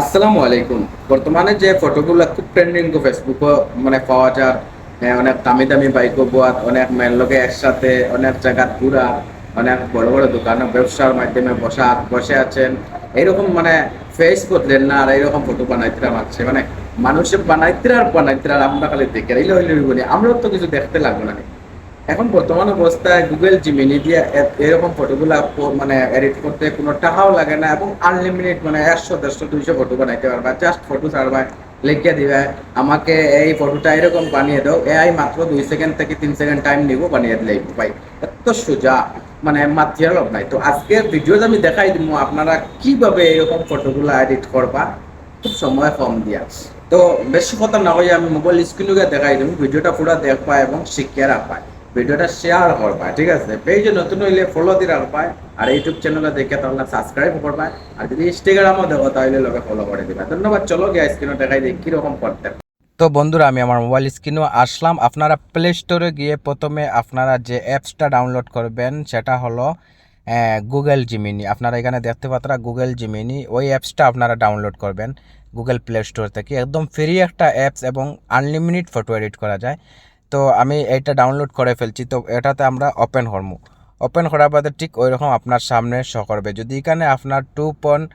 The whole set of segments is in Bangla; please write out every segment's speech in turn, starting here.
আসসালামু আলাইকুম। বর্তমানে যে ফটোগুলো খুব ট্রেন্ডিং ফেসবুক মানে পাওয়া হ্যাঁ, অনেক দামি দামি বোয়াত অনেক লোকে একসাথে অনেক জায়গা ঘুরা অনেক বড় বড় দোকানে ব্যবসার মাধ্যমে বসা বসে আছেন। এইরকম মানে ফেস না আর এইরকম ফটো বানাইতে মারছে মানে মানুষের বানাইতে আর বানাইতে আর আমরা খালি দেখে হইলে বলি আমরাও তো কিছু দেখতে লাগবে না। এখন বর্তমান অবস্থায় গুগল জিমিনি দিয়ে এরকম ফটোগুলা মানে এডিট করতে কোনো টাকাও লাগে না এবং আনলিমিটেড মানে একশো, দেড়শো, দুইশো ফটো বানাইতে পারবা। জাস্ট ফটো ছাড়বা, লিখে দিবে। আমাকে এই ফটোটা এরকম বানিয়ে দাও। এআই মাত্র দুই সেকেন্ড থেকে তিন সেকেন্ড টাইম নিব, বানিয়ে দিলে ভাই এত সোজা মানে মাতিয়ার লোক নাই। তো আজকের ভিডিওতে আমি দেখাই দিব, আপনারা কীভাবে এরকম ফটোগুলো এডিট করবা? খুব সময় কম দিয়া। তো বেশি কথা না হয়ে আমি মোবাইল স্ক্রিনে দেখাই দিব। ভিডিওটা পুরো দেখবা এবং শিখিয়ে রাখবা। ভিডিওটা শেয়ার করবা, ঠিক আছে? পেজে নতুন হইলে ফলো দিয়ে রাখবা আর ইউটিউব চ্যানেলে দেখে তাহলে সাবস্ক্রাইব করবা, আর যদি ইনস্টাগ্রামও দেখো, তাহলে লগে ফলো করে দিবা। ধন্যবাদ, চলো গিয়ে স্ক্রিনে দেখাই দিই, কীরকম করতে। তো বন্ধুরা, আমি আমার মোবাইল স্ক্রিনেও আসলাম। আপনারা প্লে স্টোরে গিয়ে প্রথমে আপনারা যে অ্যাপসটা ডাউনলোড করবেন, সেটা হলো গুগল জিমিনি আপনারা এখানে দেখতে পাত্রা গুগল জিমিনি ওই অ্যাপসটা আপনারা ডাউনলোড করবেন গুগল প্লে স্টোর থেকে। একদম ফ্রি একটা অ্যাপস এবং আনলিমিটেড ফটো এডিট করা যায়। তো আমি এটা ডাউনলোড করে ফেলছি। তো এটাতে আমরা ওপেন করব। ওপেন করার বাদে ঠিক ওই রকম আপনার সামনে শো করবে। যদি এখানে আপনার two point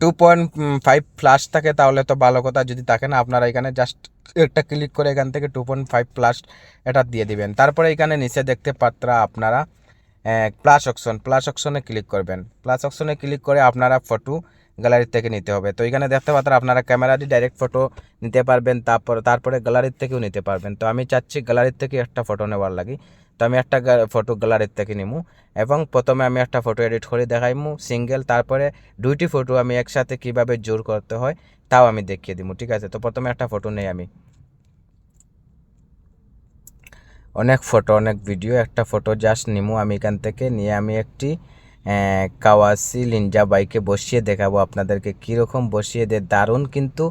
two point five plus থাকে তাহলে তো ভালো কথা। যদি থাকে না, আপনারা এখানে জাস্ট একটা ক্লিক করে এখান থেকে টু পয়েন্ট ফাইভ প্লাস এটা দিয়ে দিবেন। তারপরে এখানে নিচে দেখতে পাত্রা আপনারা প্লাস অপশন প্লাস অপশনে ক্লিক করবেন। প্লাস অপশনে ক্লিক করে আপনারা ফটো গ্যালারি থেকে নিতে হবে। তো এখানে দেখতে পাত্রা আপনারা ক্যামেরা দিয়ে ডাইরেক্ট ফটো নিতে পারবেন, তারপর, তারপরে গ্যালারির থেকেও নিতে পারবেন। তো আমি চাচ্ছি গ্যালারির থেকে একটা ফটো নেওয়ার লাগি। তো আমি একটা ফটো গ্যালারির থেকে নিমু এবং প্রথমে আমি একটা ফটো এডিট করে দেখাইমু সিঙ্গেল তারপরে দুইটি ফটো আমি একসাথে কীভাবে জোর করতে হয় তাও আমি দেখিয়ে দিব ঠিক আছে? তো প্রথমে একটা ফটো নেই আমি। অনেক ফটো অনেক ভিডিও একটা ফটো জাস্ট নিমু আমি এখান থেকে। নিয়ে আমি একটি কাওয়াসি লিনজা বাইকে বসিয়ে দেখাবো আপনাদেরকে কীরকম বসিয়ে দে দারুণ কিন্তু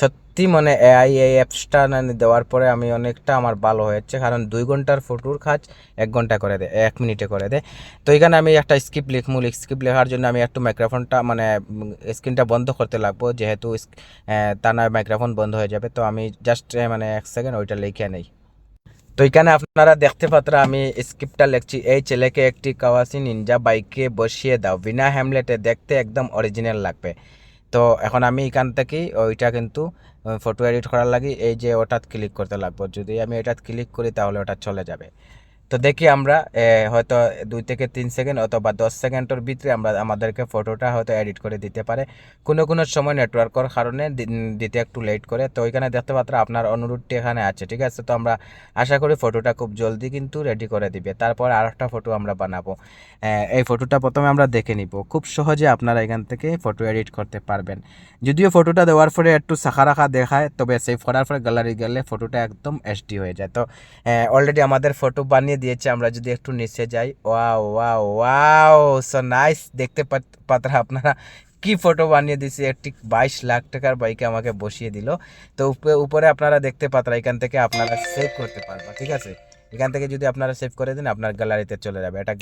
সত্যি মানে এআই এই অ্যাপসটা দেওয়ার পরে আমি অনেকটা আমার ভালো হয়েছে কারণ দুই ঘণ্টার ফটোর কাজ এক ঘণ্টা করে দেয়, এক মিনিটে করে দেয়। তো এখানে আমি একটা স্কিপ লিখমু স্কিপ লেখার জন্য আমি একটু মাইক্রোফোনটা মানে স্ক্রিনটা বন্ধ করতে লাগবো। যেহেতু তা না মাইক্রোফোন বন্ধ হয়ে যাবে। তো আমি জাস্ট মানে এক সেকেন্ড ওইটা লিখে নেই। তো এখানে আপনারা দেখতে পাত্র, আমি স্ক্রিপ্টটা লিখছি, এই ছেলেকে একটি কাওয়াসি নিনজা বাইকে বসিয়ে দাও, বিনা হ্যামলেটে দেখতে একদম অরিজিনাল লাগবে। তো এখন আমি এখান থেকেই ওইটা কিন্তু ফটো এডিট করার লাগে, এই যে ওটাত ক্লিক করতে লাগবো, যদি আমি এটাত ক্লিক করি তাহলে ওটা চলে যাবে। তো দেখি আমরা হয়তো দুই থেকে তিন সেকেন্ড অথবা দশ সেকেন্ডের ভিতরে আমরা আমাদেরকে ফটোটা হয়তো এডিট করে দিতে পারে। কোনো কোনো সময় নেটওয়ার্কের কারণে দিতে একটু লেট করে। তো ওইখানে দেখতে পাত্র আপনার অনুরোধটি এখানে আছে, ঠিক আছে? তো আমরা আশা করি ফটোটা খুব জলদি কিন্তু রেডি করে দিবে। তারপর আর একটা ফটো আমরা বানাবো। এই ফটোটা প্রথমে আমরা দেখে নিব। খুব সহজে আপনারা এখান থেকে ফটো এডিট করতে পারবেন। যদিও ফটোটা দেওয়ার পরে একটু শাখা রাখা দেখায়, তবে সেই করার পরে গ্যালারি গেলে ফটোটা একদম এসডি হয়ে যায়। তো অলরেডি আমাদের ফটো বানিয়ে দিয়েছে, আমরা যদি একটু নিচে যাই। Wow wow wow so nice দেখতে পাত- পাত্রা, আপনারা কি ফটো বানিয়ে দিছে একটি বাইশ লাখ টাকার বাইকে আমাকে বসিয়ে দিল। তো উপ- উপরে আপনারা দেখতে পাত্রা, এখান থেকে আপনারা সেভ করতে পারবা, ঠিক আছে? এখান থেকে যদি আপনারা সেভ করে দেন, আপনার গ্যালারিতে চলে যাবে। এটা